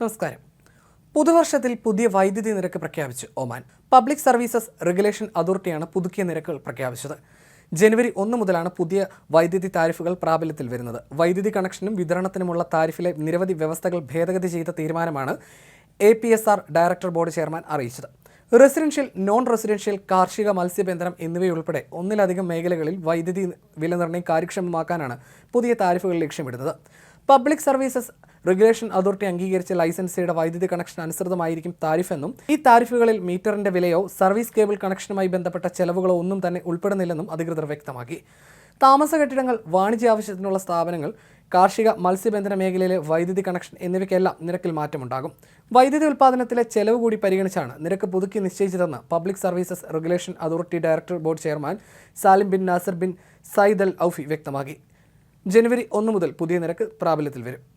നമസ്കാരം. പുതുവർഷത്തിൽ പുതിയ വൈദ്യുതി നിരക്ക് പ്രഖ്യാപിച്ചു ഒമാൻ. പബ്ലിക് സർവീസസ് റെഗുലേഷൻ അതോറിറ്റിയാണ് പുതുക്കിയ നിരക്കുകൾ പ്രഖ്യാപിച്ചത്. ജനുവരി ഒന്ന് മുതലാണ് പുതിയ വൈദ്യുതി താരിഫുകൾ പ്രാബല്യത്തിൽ വരുന്നത്. വൈദ്യുതി കണക്ഷനും വിതരണത്തിനുമുള്ള താരിഫിലെ നിരവധി വ്യവസ്ഥകൾ ഭേദഗതി ചെയ്ത തീരുമാനമാണ് A P S R director board chairman അറിയിച്ചത്. റെസിഡൻഷ്യൽ നോൺ റെസിഡൻഷ്യൽ കാർഷിക മത്സ്യബന്ധനം എന്നിവയുൾപ്പെടെ ഒന്നിലധികം മേഖലകളിൽ വൈദ്യുതി വിലനിർണയം കാര്യക്ഷമമാക്കാനാണ് പുതിയ താരിഫുകൾ ലക്ഷ്യമിടുന്നത്. പബ്ലിക് സർവീസസ് റെഗുലേഷൻ അതോറിറ്റി അംഗീകരിച്ച ലൈസൻസിയുടെ വൈദ്യുതി കണക്ഷൻ അനുസൃതമായിരിക്കും താരിഫെന്നും ഈ താരിഫുകളിൽ മീറ്ററിന്റെ വിലയോ സർവീസ് കേബിൾ കണക്ഷനുമായി ബന്ധപ്പെട്ട ചെലവുകളോ ഒന്നും തന്നെ ഉൾപ്പെടുന്നില്ലെന്നും അധികൃതർ വ്യക്തമാക്കി. താമസ കെട്ടിടങ്ങൾ വാണിജ്യ ആവശ്യത്തിനുള്ള സ്ഥാപനങ്ങൾ കാർഷിക മത്സ്യബന്ധന മേഖലയിലെ വൈദ്യുതി കണക്ഷൻ എന്നിവയ്ക്കെല്ലാം നിരക്കിൽ മാറ്റമുണ്ടാകും. വൈദ്യുതി ഉൽപ്പാദനത്തിലെ ചെലവ് കൂടി പരിഗണിച്ചാണ് നിരക്ക് പുതുക്കി നിശ്ചയിച്ചതെന്ന് public services regulation authority director board chairman Salim bin Nasser bin Sayyid Al Aufi വ്യക്തമാക്കി. ജനുവരി ഒന്ന് മുതൽ പുതിയ നിരക്ക് പ്രാബല്യത്തിൽ വരും.